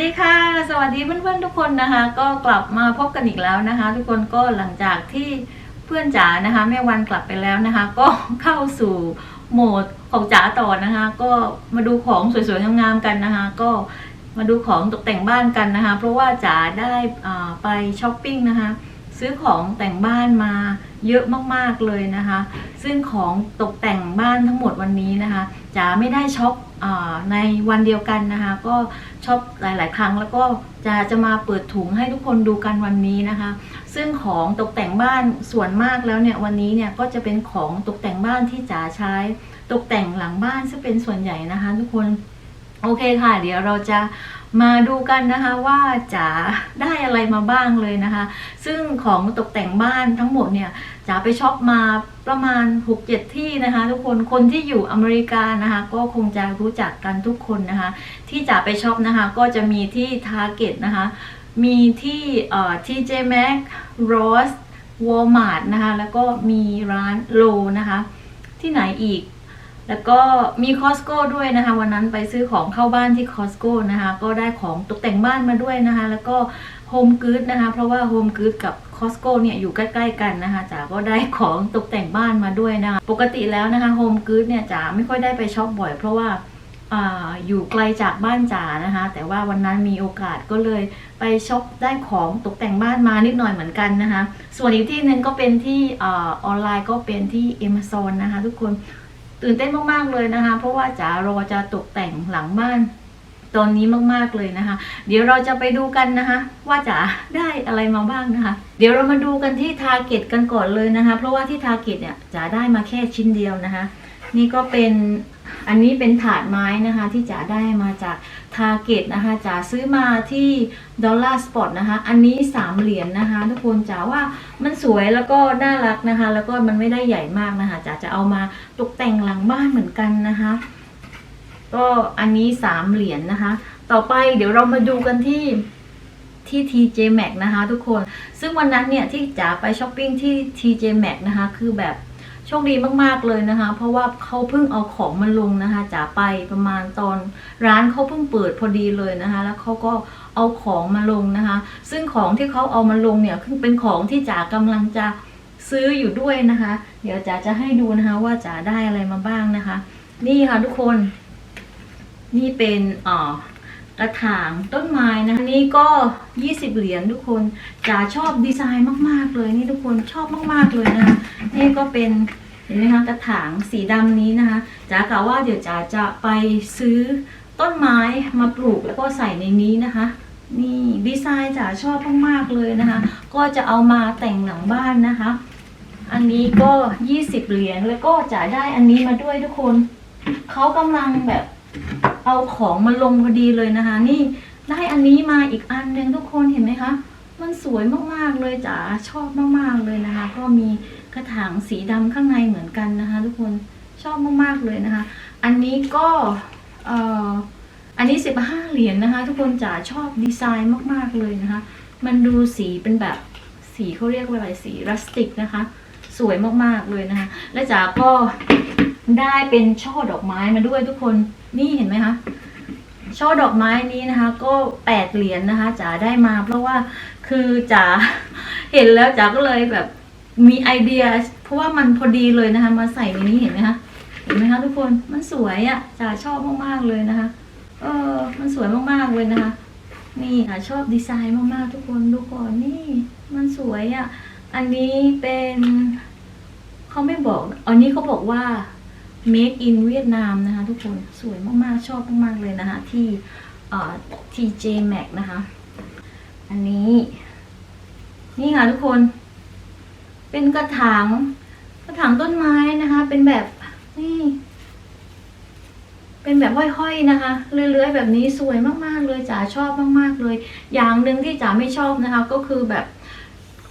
ดีค่ะ สวัสดีเพื่อนๆทุกคนนะคะ ก็กลับมาพบกันอีกแล้วนะคะ ทุกคนก็หลังจากที่เพื่อนจ๋านะคะแม่วันกลับไปแล้วนะคะ ก็เข้าสู่โหมดของจ๋าต่อนะคะ ก็มาดูของสวยๆงามๆกันนะคะ ก็มาดูของตกแต่งบ้านกันนะคะ เพราะว่าจ๋าได้อ่าไปช้อปปิ้งนะคะ ซื้อของแต่งบ้านมาเยอะมากๆเลยนะคะ ซึ่งของตกแต่งบ้านทั้งหมดวันนี้นะคะจ๋าไม่ได้ช็อป ในวันเดียวกันนะคะก็ชอปหลาย ๆ ครั้งแล้วก็จะจะมาเปิดถุงให้ทุกคนดูกันวันนี้นะคะ ซึ่งของตกแต่งบ้านส่วนมากแล้วเนี่ยวันนี้เนี่ยก็จะเป็นของตกแต่งบ้านที่จ๋าใช้ ตกแต่งหลังบ้านซึ่งเป็นส่วนใหญ่นะคะ ทุกคนโอเคค่ะ เดี๋ยวเราจะมาดูกันนะคะว่าจ๋าได้อะไรมาบ้างเลยนะคะ ซึ่งของตกแต่งบ้านทั้งหมดเนี่ย จ๋าไปช็อปมาประมาณ 6-7 ที่นะคะ ทุกคนคนที่อยู่อเมริกานะคะ ก็คงจะรู้จักกันทุกคนนะคะ ที่จ๋าไปช็อปนะคะ ก็จะมีที่ Target นะคะ มีที่เอ่อ TJ Maxx Ross Walmart นะคะ แล้วก็มีร้านโลนะคะ ที่ไหนอีก แล้วก็มีคอสโก้ด้วยนะคะ วันนั้นไปซื้อของเข้าบ้านที่คอสโก้นะคะ ก็ได้ของตกแต่งบ้านมาด้วยนะคะ แล้วก็โฮมกู๊ดนะคะ เพราะว่าโฮมกู๊ดกับ คอสโก้เนี่ยอยู่ใกล้ๆกันนะคะจ๋าก็ได้ของตกแต่งบ้านมาด้วยนะคะปกติแล้วนะคะโฮมกู๊ดเนี่ยจ๋าไม่ค่อยได้ไปช็อปบ่อย เพราะว่าอยู่ไกลจากบ้านจ๋านะคะ แต่ว่าวันนั้นมีโอกาสก็เลยไปช็อปได้ของตกแต่งบ้านมานิดหน่อยเหมือนกันนะคะ ส่วนอีกที่หนึ่งก็เป็นที่อออนไลน์ก็เป็นที่ Amazon นะคะ ทุกคนตื่นเต้นมากๆเลยนะคะ เพราะว่าจ๋ารอจะตกแต่งหลังบ้าน ตอนนี้มากๆเลยนะคะ เดี๋ยวเราจะไปดูกันนะคะ ว่าจ๋าได้อะไรมาบ้างนะคะ เดี๋ยวเรามาดูกันที่ทาร์เก็ตกันก่อนเลยนะคะ เพราะว่าที่ทาร์เก็ตเนี่ยจ๋าได้มาแค่ชิ้นเดียวนะคะ นี่ก็เป็นอันนี้เป็นถาดไม้นะคะที่จ๋าได้มาจากทาร์เก็ตนะคะจ๋าซื้อมาที่ดอลลาร์สปอตนะคะ อันนี้สามเหรียญนะคะ ทุกคนจ๋าว่ามันสวยแล้วก็น่ารักนะคะ แล้วก็มันไม่ได้ใหญ่มากนะคะจ๋าจะเอามาตกแต่งหลังบ้านเหมือนกันนะคะ ก็อันนี้สามเหรียญนะคะ ต่อไปเดี๋ยวเรามาดูกันที่ที่ TJ Max นะคะทุกคน ซึ่งวันนั้นเนี่ยที่จ๋าไปช้อปปิ้งที่ TJ Max นะคะ คือแบบโชคดีมาก ๆ เลยนะคะ เพราะว่าเขาเพิ่งเอาของมาลงนะคะจ๋าไปประมาณตอนร้านเขาเพิ่งเปิดพอดีเลยนะคะ แล้วเขาก็เอาของมาลงนะคะ ซึ่งของที่เขาเอามาลงเนี่ยคือเป็นของที่จ๋ากำลังจะซื้ออยู่ด้วยนะคะ เดี๋ยวจ๋าจะให้ดูนะคะว่าจ๋าได้อะไรมาบ้างนะคะ นี่ค่ะทุกคน นี่เป็นอ่อกระถางต้นไม้นะนี่ก็ 20 เหรียญทุกคนจ๋าชอบดีไซน์มาก ๆ เลยนี่ทุกคนชอบมาก ๆ เลยนะนี่ก็เป็นเห็นไหมคะกระถางสีดำนี้นะคะจ๋ากะว่าเดี๋ยวจ๋าจะไปซื้อต้นไม้มาปลูกแล้วก็ใส่ในนี้นะคะ นี่ดีไซน์จ๋าชอบมากๆเลยนะคะ ก็จะเอามาแต่งหลังบ้านนะคะ อันนี้ก็ 20 เหรียญแล้วก็จ๋าได้อันนี้มาด้วยทุกคนเขากำลังแบบ เอาของมาลงพอดีเลยนะคะ นี่ได้อันนี้มาอีกอันหนึ่งทุกคนเห็นไหมคะ มันสวยมากๆเลยจ๋าชอบมากๆเลยนะคะ ก็มีกระถางสีดำข้างในเหมือนกันนะคะ ทุกคนชอบมากๆเลยนะคะ อันนี้ก็เอ่ออันนี้15เหรียญนะคะ ทุกคนจ๋าชอบดีไซน์มากๆเลยนะคะ มันดูสีเป็นแบบสีเขาเรียกว่าอะไรสีรัสติกนะคะ สวยมากๆเลยนะคะ และจ๋าก็ได้เป็นช่อดอกไม้มาด้วยทุกคน นี่เห็นไหมคะช่อดอกไม้นี้นะคะ ก็แปดเหรียญนะคะจ๋าได้มา เพราะว่าคือจ๋าเห็นแล้วจ๋าก็เลยแบบมีไอเดีย เพราะว่ามันพอดีเลยนะคะ มาใส่ในนี้เห็นไหมคะเห็นไหมคะทุกคนมันสวยอะ่ะจ๋าชอบมากๆเลยนะคะ เออ มันสวยมากๆเลยนะคะ นี่จ๋าชอบดีไซน์มากๆทุกคนดูก่อนนี่ มันสวยอะ่ะ อันนี้เป็นเขาไม่บอก อันนี้เขาบอกว่า Make in เวียดนามนะคะทุกคนสวยมากๆชอบมากๆเลยนะคะ ที่ TJ Maxx นะคะ อันนี้ นี่ค่ะทุกคน เป็นกระถางกระถางต้นไม้นะคะ เป็นแบบนี่เป็นแบบห้อยๆนะคะเลื้อยๆแบบนี้สวยมากๆเลยจ๋าชอบมากๆเลย อย่างหนึ่งที่จ๋าไม่ชอบนะคะ ก็คือแบบ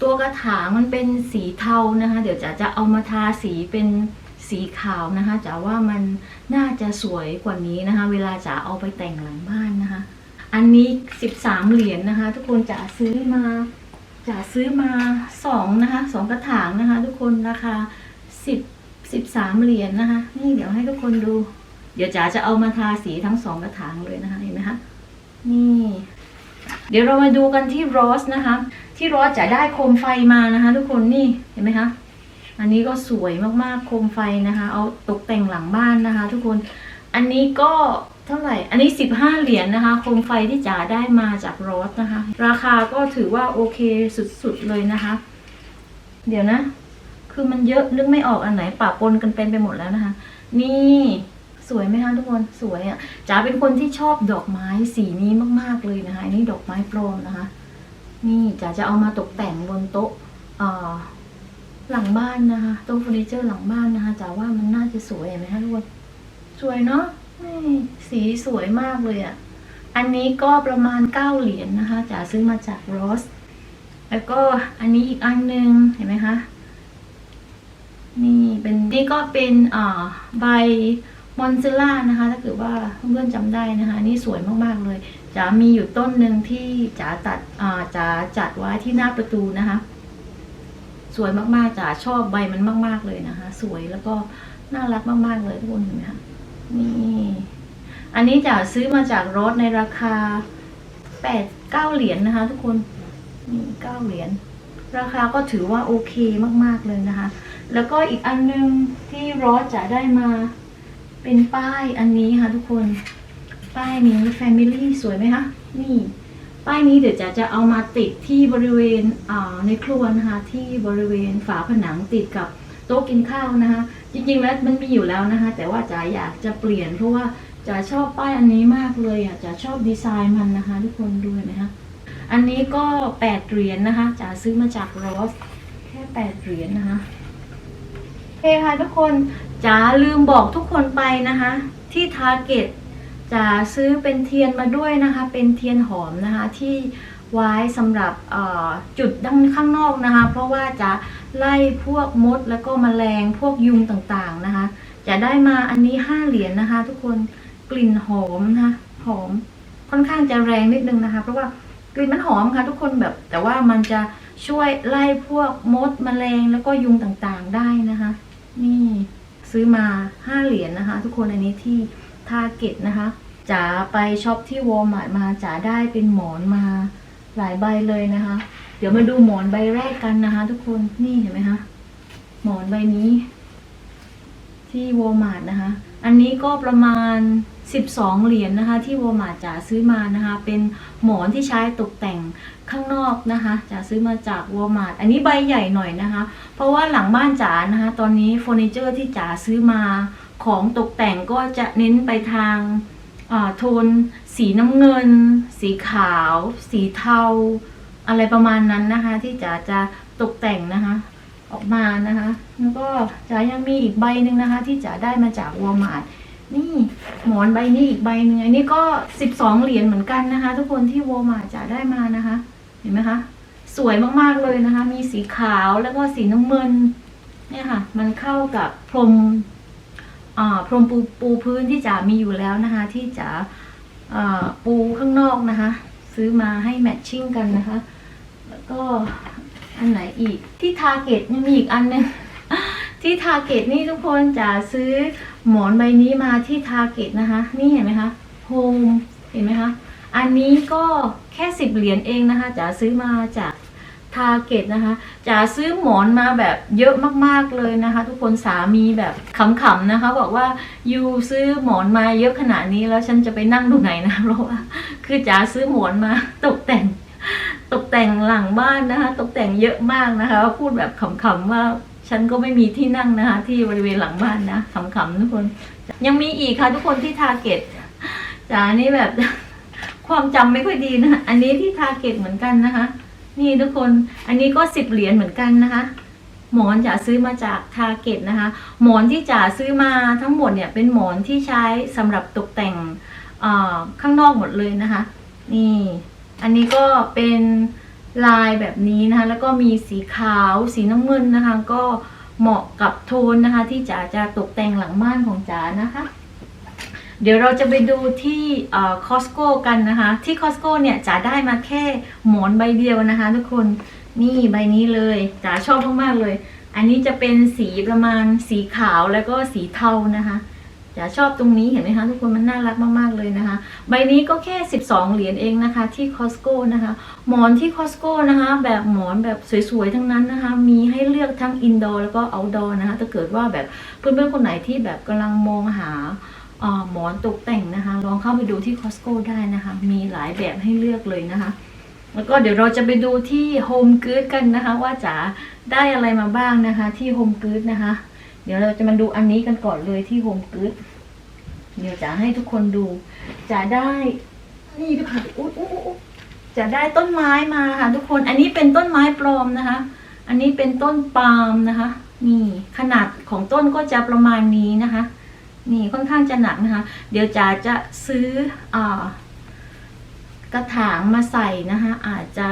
ตัวกระถางมันเป็นสีเทานะคะ เดี๋ยวจ๋าจะเอามาทาสีเป็น สีขาวนะคะจ๋าว่ามันน่าจะสวยกว่านี้นะคะ เวลาจ๋าเอาไปแต่งหลังบ้านนะคะ อันนี้สิบสามเหรียญนะคะ ทุกคนจ๋าซื้อมาจ๋าซื้อมาสองนะคะสองกระถางนะคะ ทุกคนราคาสิบสิบสามเหรียญนะคะ นี่เดี๋ยวให้ทุกคนดู เดี๋ยวจ๋าจะเอามาทาสีทั้งสองกระถางเลยนะคะเห็นไหมคะนี่เดี๋ยวเรามาดูกันที่รอสนะคะ ที่รอสจะได้โคมไฟมานะคะ ทุกคนนี่เห็นไหมคะ อันนี้ก็สวยมากๆ โคมไฟนะคะ เอาตกแต่งหลังบ้านนะคะ ทุกคน อันนี้ก็เท่าไหร่ อันนี้ 15 เหรียญนะคะ โคมไฟที่จ๋าได้มาจากรอสนะคะ ราคาก็ถือว่าโอเคสุดๆเลยนะคะ เดี๋ยวนะ คือมันเยอะนึกไม่ออกอันไหนปะปนกันเป็นไปหมดแล้วนะคะ นี่สวยไหมคะทุกคนสวยอะ่ะจ๋าเป็นคนที่ชอบดอกไม้สีนี้มาก ๆเลยนะคะอันนี้ดอกไม้ปลอมนะคะ นี่จ๋าจะเอามาตกแต่งบนโต๊ะอ่อ หลังบ้านนะคะโต๊ะเฟอร์นิเจอร์หลังบ้านนะคะจ๋าว่ามันน่าจะสวยเห็นไหมคะทุกคนสวยเนาะสีสวยมากเลยอะ่ะ อันนี้ก็ประมาณเก้าเหรียญนะคะจ๋าซื้อมาจากรอสแล้วก็อันนี้อีกอันหนึงเห็นไหมคะ นี่เป็นนี่ก็เป็นอ่าใบมอนเซล่านะคะ ถ้าเกิดว่าเพื่อนๆจำได้นะคะ นี่สวยมากๆเลยจะมีอยู่ต้นหนึ่งที่จ๋าตัดอ่าจ๋าจัดไว้ที่หน้าประตูนะคะ สวยมากๆจ๋าชอบใบมันมาก ๆเลยนะคะ สวยแล้วก็น่ารักมากๆเลยทุกคนเห็นไหมคะนี่ อันนี้จ๋าซื้อมาจากรถในราคาแปดเก้าเหรียญนะคะ ทุกคนนี่เก้าเหรียญราคาก็ถือว่าโอเคมากๆเลยนะคะ แล้วก็อีกอันนึงที่รอสจะได้มาเป็นป้ายอันนี้ค่ะทุกคน ป้ายนี้ Family สวยไหมคะ นี่ ป้ายนี้เดี๋ยวจะจะเอามาติดที่บริเวณในครัวนะคะที่บริเวณฝาผนังติดกับโต๊ะกินข้าวนะคะจริงๆแล้วมันมีอยู่แล้วนะคะ แต่ว่าจ๋าอยากจะเปลี่ยนเพราะว่าจ๋าชอบป้ายอันนี้มากเลยอะจ๋าชอบดีไซน์มันนะคะ ทุกคนดูนไหมคะอันนี้ก็แปดเหรียญนะคะจ๋าซื้อมาจากรอสแค่แปดเหรียญนะคะโอเคค่ะทุกคนจ๋าลืมบอกทุกคนไปนะคะ ที่ทาร์เก็ต จ๋าซื้อเป็นเทียนมาด้วยนะคะ เป็นเทียนหอมนะคะที่ไว้สำหรับจุดด้านข้างนอกนะคะ เพราะว่าจะไล่พวกมดแล้วก็แมลงพวกยุงต่างๆนะคะ จะได้มาอันนี้ห้าเหรียญนะคะ ทุกคนกลิ่นหอมนะคะหอมค่อนข้างจะแรงนิดนึงนะคะ เพราะว่ากลิ่นมันหอมค่ะ ทุกคนแบบแต่ว่ามันจะช่วยไล่พวกมดแมลงแล้วก็ยุงต่างๆได้นะคะ นี่ซื้อมาห้าเหรียญนะคะ ทุกคนอันนี้ที่ ทาเก็ตนะคะจ๋าไปช็อปที่วอลมาร์ทมาจ๋าได้เป็นหมอนมาหลายใบเลยนะคะ เดี๋ยวมาดูหมอนใบแรกกันนะคะ ทุกคนนี่เห็นไหมคะหมอนใบนี้ ที่วอลมาร์ทนะคะ อันนี้ก็ประมาณ 12 เหรียญนะคะ ที่วอลมาร์ทจ๋าซื้อมานะคะ เป็นหมอนที่ใช้ตกแต่งข้างนอกนะคะจ๋าซื้อมาจากวอลมาร์ทอันนี้ใบใหญ่หน่อยนะคะ เพราะว่าหลังบ้านจ๋านะคะ ตอนนี้เฟอร์นิเจอร์ที่จ๋าซื้อมา ของตกแต่งก็จะเน้นไปทางโทนสีน้ำเงิน สีขาว สีเทา อะไรประมาณนั้นนะคะ ที่จ๋าจะตกแต่งนะคะ ออกมานะคะ แล้วก็จ๋ายังมีอีกใบหนึ่งนะคะ ที่จ๋าได้มาจากวอลมาร์ทนี่หมอนใบนี้อีกใบหนึ่งอันนี้ก็12เหรียญเหมือนกันนะคะ ทุกคนที่วอลมาร์ทจ๋าได้มานะคะ เห็นไหมคะสวยมากๆเลยนะคะ มีสีขาวแล้วก็สีน้ำเงินเนี่ยค่ะ มันเข้ากับพรม พรมปูปูพื้นที่จ๋ามีอยู่แล้วนะคะ ที่จ๋าอ่าปูข้างนอกนะคะ ซื้อมาให้แมทชิ่งกันนะคะ แล้วก็อันไหนอีกที่ทาเก็ตยังมีอีกอันหนึงที่ทาเก็ตนี่ทุกคนจ๋าซื้อหมอนใบนี้มาที่ทาเก็ตนะคะ นี่เห็นไหมคะโฮมเห็นไหมคะอันนี้ก็แค่สิบเหรียญเองนะคะจ๋าซื้อมาจาก ทาเก็ตนะคะจ๋าซื้อหมอนมาแบบเยอะมากๆเลยนะคะ ทุกคนสามีแบบขำๆนะคะ บอกว่ายูซื้อหมอนมาเยอะขนาดนี้แล้วฉันจะไปนั่งตรงไหนนะเพราะว่าคือจ๋าซื้อหมอนมาตกแต่ง ตกแต่งหลังบ้านนะคะ ตกแต่งเยอะมากนะคะ พูดแบบขำๆว่าฉันก็ไม่มีที่นั่งนะคะ ที่บริเวณหลังบ้านนะขำๆทุกคน ยังมีอีกค่ะทุกคนที่ทาเก็ตจ๋านี่แบบความจำไม่ค่อยดีนะคะอันนี้ที่ทาเก็ตเหมือนกันนะคะ นี่ทุกคนอันนี้ก็สิบเหรียญเหมือนกันนะคะ หมอนจ๋าซื้อมาจากทาเก็ตนะคะ หมอนที่จ๋าซื้อมาทั้งหมดเนี่ยเป็นหมอนที่ใช้สำหรับตกแต่งข้างนอกหมดเลยนะคะ นี่ อันนี้ก็เป็นลายแบบนี้นะคะ แล้วก็มีสีขาวสีน้ำเงินนะคะ ก็เหมาะกับโทนนะคะ ที่จ๋าจะตกแต่งหลังบ้านของจ๋านะคะ เดี๋ยวเราจะไปดูที่คอสโก้กันนะคะ ที่คอสโก้เนี่ยจ๋าได้มาแค่หมอนใบเดียวนะคะ ทุกคนนี่ใบนี้เลยจ๋าชอบมากๆเลย อันนี้จะเป็นสีประมาณสีขาวแล้วก็สีเทานะคะจ๋าชอบตรงนี้เห็นไหมคะทุกคนมันน่ารักมากๆเลยนะคะ ใบนี้ก็แค่ 12 เหรียญเองนะคะ ที่คอสโก้นะคะ หมอนที่คอสโก้นะคะ แบบหมอนแบบสวยๆทั้งนั้นนะคะ มีให้เลือกทั้งอินดอร์แล้วก็เอาท์ดอร์นะคะถ้าเกิดว่าแบบเพื่อนๆคนไหนที่แบบกำลังมองหา หมอนตกแต่งนะคะ ลองเข้าไปดูที่คอสโก้ได้นะคะ มีหลายแบบให้เลือกเลยนะคะ แล้วก็เดี๋ยวเราจะไปดูที่โฮมกู๊ดกันนะคะ ว่าจ๋าได้อะไรมาบ้างนะคะ ที่โฮมกู๊ดนะคะ เดี๋ยวเราจะมาดูอันนี้กันก่อนเลยที่โฮมกู๊ดเดี๋ยวจ๋าให้ทุกคนดูจ๋าได้นี่ดูค่ะอุ๊ยอุ๊ยอุ๊ยจะได้ต้นไม้มาค่ะทุกคน อันนี้เป็นต้นไม้ปลอมนะคะ อันนี้เป็นต้นปาล์มนะคะ นี่ขนาดของต้นก็จะประมาณนี้นะคะ นี่ค่อนข้างจะหนักนะคะ เดี๋ยวจ๋าจะซื้ออกระถางมาใส่นะคะอาจจะ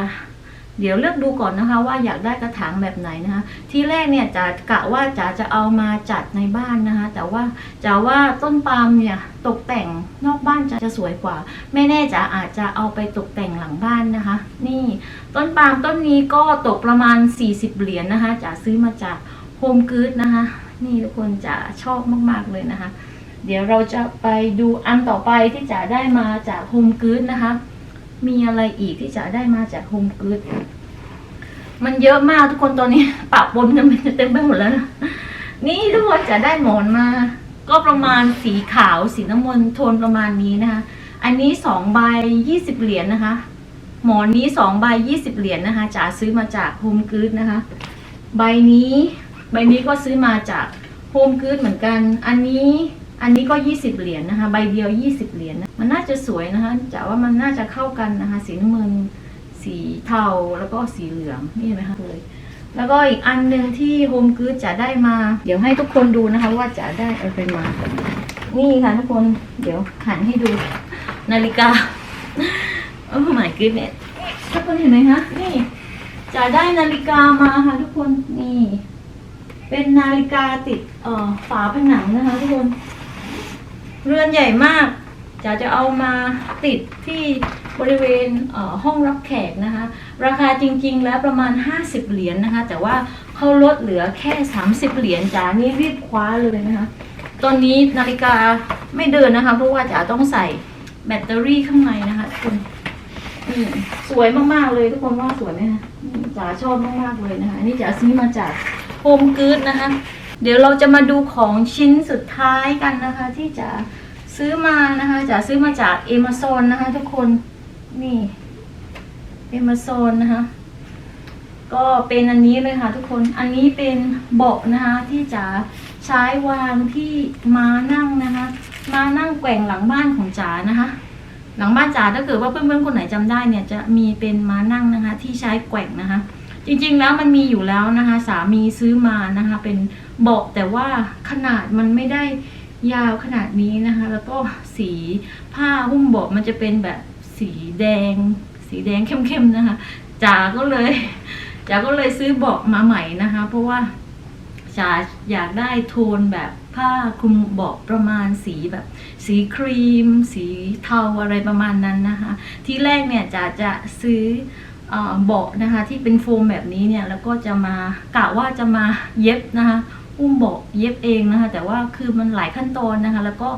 เดี๋ยวเลือกดูก่อนนะคะ ว่าอยากได้กระถางแบบไหนนะคะ ที่แรกเนี่ยจ๋ากะว่าจ๋าจะเอามาจัดในบ้านนะคะ แต่ว่าจ๋าว่าต้นปาล์มเนี่ยตกแต่งนอกบ้านจะจะสวยกว่า ไม่แน่จ๋าอาจจะเอาไปตกแต่งหลังบ้านนะคะ นี่ต้นปาล์มต้นนี้ก็ตกประมาณ 40 เหรียญนะคะจ๋าซื้อมาจากโฮมกู๊ดนะคะ นี่ทุกคนจ๋าชอบมาก ๆ เลยนะคะ เดี๋ยวเราจะไปดูอันต่อไปที่จ๋าได้มาจากโฮมกู๊ดนะคะ มีอะไรอีกที่จ๋าได้มาจากโฮมกู๊ดมันเยอะมากทุกคนตอนนี้ปะปนกันเต็มไปหมดแล้วนะนี่ทุกคนจะได้หมอนมา ก็ประมาณสีขาวสีน้ำมันโทนประมาณนี้นะคะ อันนี้สองใบยี่สิบเหรียญนะคะ หมอนนี้สองใบยี่สิบเหรียญนะคะจ๋าซื้อมาจากโฮมกู๊ดนะคะ ใบนี้ ใบนี้ก็ซื้อมาจากโฮมกู๊ดเหมือนกัน อันนี้อันนี้ก็ยี่สิบเหรียญนะคะ ใบเดียวยี่สิบเหรียญนะมันน่าจะสวยนะคะจ๋าว่ามันน่าจะเข้ากันนะคะ สีน้ำเงินสีเทาแล้วก็สีเหลืองนี่เห็นไหมคะเลยแล้วก็อีกอันหนึ่งที่โฮมกู๊ดจะได้มา เดี๋ยวให้ทุกคนดูนะคะ ว่าจะได้อะไรมา นี่ค่ะทุกคนเดี๋ยวหันให้ดู นาฬิกาโอ้ my goodness ทุกคนเห็นไหมคะนี่จะได้นาฬิกามาค่ะทุกคนนี่ เป็นนาฬิกาติดฝาผนังนะคะทุกคน เรือนใหญ่มากจะจะเอามาติดที่บริเวณเห้องรับแขกนะคะ ราคาจริงๆแล้วประมาณ 50 เหรียญนะคะ แต่ว่าเขาลดเหลือแค่ 30 เหรียญจ๋านี่รีบคว้าเลยนะคะ ตอนนี้นาฬิกาไม่เดินนะคะ เพราะว่าจ๋าต้องใส่แบตเตอรี่ข้างในนะคะทุกคนนี่สวยมากๆเลยทุกคนว่าสวยไหมคะจ๋าชอบมากๆเลยนะคะอันนี่จ๋าซื้อมาจาก โฮมกู๊ดนะคะ เดี๋ยวเราจะมาดูของชิ้นสุดท้ายกันนะคะ ที่จะซื้อมานะคะจะซื้อมาจากเอม z o n นะคะทุกคนนี่เอม z o n นะคะ ก็เป็นอันนี้เลยค่ะทุกคนอันนี้เป็นเบาะนะคะ ที่จะใช้วางที่มานั่งนะคะ มานั่งแกว่งหลังบ้านของจ๋านะคะหลังบ้านจ๋าถ้าเกิดว่าเพื่อนๆคนไหนจำได้เนี่ยจะมีเป็นม้านั่งนะคะ ที่ใช้แกว่งนะคะ จริงๆแล้วมันมีอยู่แล้วนะคะ สามีซื้อมานะคะ เป็นเบาะแต่ว่าขนาดมันไม่ได้ยาวขนาดนี้นะคะ แล้วก็สีผ้าหุ้มเบาะมันจะเป็นแบบสีแดง สีแดงเข้มๆนะคะจ๋าก็เลยจ๋าก็เลยซื้อเบาะมาใหม่นะคะ เพราะว่าจ๋าอยากได้โทนแบบผ้าคลุมเบาะประมาณสีแบบ สีครีม สีเทาอะไรประมาณนั้นนะคะ ที่แรกเนี่ยจ๋าจะซื้อ เบาะนะคะที่เป็นโฟมแบบนี้เนี่ยแล้วก็จะมากะว่าจะมาเย็บนะคะอุ้มเบาะเย็บเองนะคะ แต่ว่าคือมันหลายขั้นตอนนะคะ แล้วก็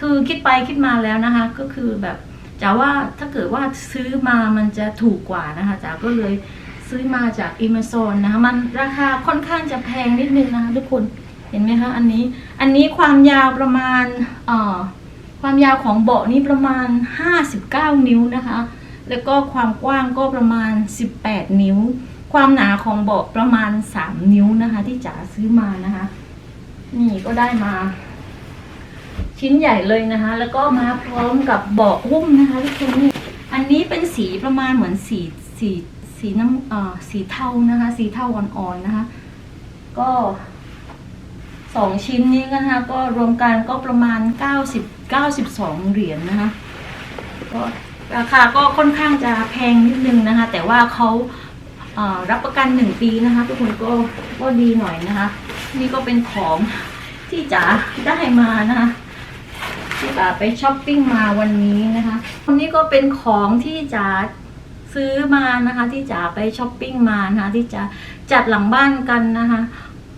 คือคิดไปคิดมาแล้วนะคะ ก็คือแบบจ๋าว่าถ้าเกิดว่าซื้อมามันจะถูกกว่านะคะจ๋าก็เลยซื้อมาจาก Amazon นะคะมันราคาค่อนข้างจะแพงนิดนึงนะคะทุกคนเห็นไหมคะอันนี้อันนี้ความยาวประมาณความยาวของเบาะนี้ประมาณ 59 นิ้วนะคะ แล้วก็ความกว้างก็ประมาณ 18 นิ้ว ความหนาของเบาะประมาณ 3 นิ้วนะคะ ที่จ๋าซื้อมานะคะ นี่ก็ได้มา ชิ้นใหญ่เลยนะคะ แล้วก็มาพร้อมกับเบาะหุ้มนะคะทุกคนนี่อันนี้เป็นสีประมาณเหมือนสีสีสีน้ำเอ่อสีเทานะคะ สีเทาอ่อนๆนะคะ ก็สองชิ้นนี้กันนะคะ ก็รวมกันก็ประมาณ 90 92 เหรียญนะคะ ก็ ราคาก็ค่อนข้างจะแพงนิดนึงนะคะ แต่ว่าเขาเอ่อรับประกันหนึ่งปีนะคะ ทุกคนก็ก็ดีหน่อยนะคะ นี่ก็เป็นของที่จ๋าได้มานะคะที่จ๋าไปช้อปปิ้งมาวันนี้นะคะวันนี้ก็เป็นของที่จ๋าซื้อมานะคะที่จ๋าไปช้อปปิ้งมานะคะที่จะจัดหลังบ้านกันนะคะ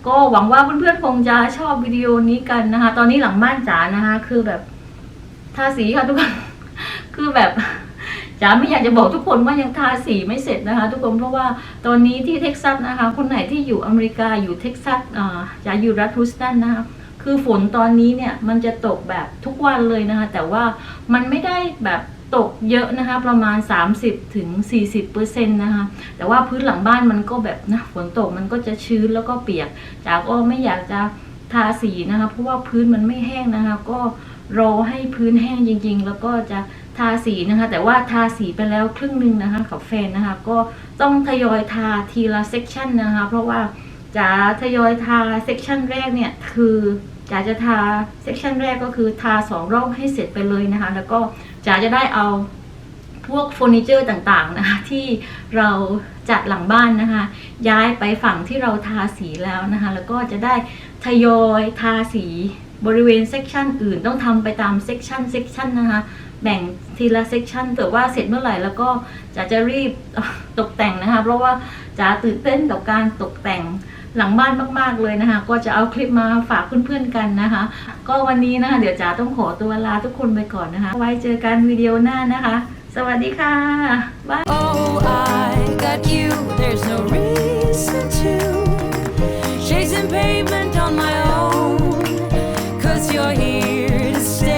ก็หวังว่าเพื่อนๆคงจะชอบวิดีโอนี้กันนะคะ ตอนนี้หลังบ้านจ๋านะคะ คือแบบทาสีค่ะทุกคนคือแบบ จ๋าไม่อยากจะบอกทุกคนว่ายังทาสีไม่เสร็จนะคะ ทุกคนเพราะว่าตอนนี้ที่เท็กซัสนะคะ คนไหนที่อยู่อเมริกาอยู่เท็กซัสอ่าจ๋าอยู่รัฐทูสตันนะคะคือฝนตอนนี้เนี่ยมันจะตกแบบทุกวันเลยนะคะ แต่ว่ามันไม่ได้แบบตกเยอะนะคะประมาณ 30ถึง40เปอร์เซ็นต์นะคะแต่ว่าพื้นหลังบ้านมันก็แบบนะฝนตกมันก็จะชื้นแล้วก็เปียกจ๋าก็ไม่อยากจะทาสีนะคะเพราะว่าพื้นมันไม่แห้งนะคะ ก็รอให้พื้นแห้งจริง ๆ แล้วก็จะ ทาสีนะคะ แต่ว่าทาสีไปแล้วครึ่งหนึ่งนะคะกับแฟนนะคะ ก็ต้องทยอยทาทีละเซกชันนะคะ เพราะว่าจ๋าทยอยทาเซกชันแรกเนี่ยคือจ๋าจะทาเซกชันแรกก็คือทาสองรอบให้เสร็จไปเลยนะคะ แล้วก็จ๋าจะได้เอาพวกเฟอร์นิเจอร์ต่างๆนะคะที่เราจัดหลังบ้านนะคะ ย้ายไปฝั่งที่เราทาสีแล้วนะคะ แล้วก็จะได้ทยอยทาสีบริเวณเซกชันอื่นต้องทำไปตามเซกชันเซกชันนะคะ แบ่งทีละเซกชันเกิดว่าเสร็จเมื่อไหร่แล้วก็จะจะรีบตกแต่งนะคะ เพราะว่าจะตื่นเต้นกับการตกแต่งหลังบ้านมาก ๆ เลยนะคะ ก็จะเอาคลิปมาฝากเพื่อนๆกันนะคะ ก็วันนี้นะคะเดี๋ยวจ๋าต้องขอตัวลาทุกคนไปก่อนนะคะ ไว้เจอกันวิดีโอหน้านะคะ สวัสดีค่ะบาย Oh, I got you. There's no reason to chasing pavement on my own. Cause you're here to stay.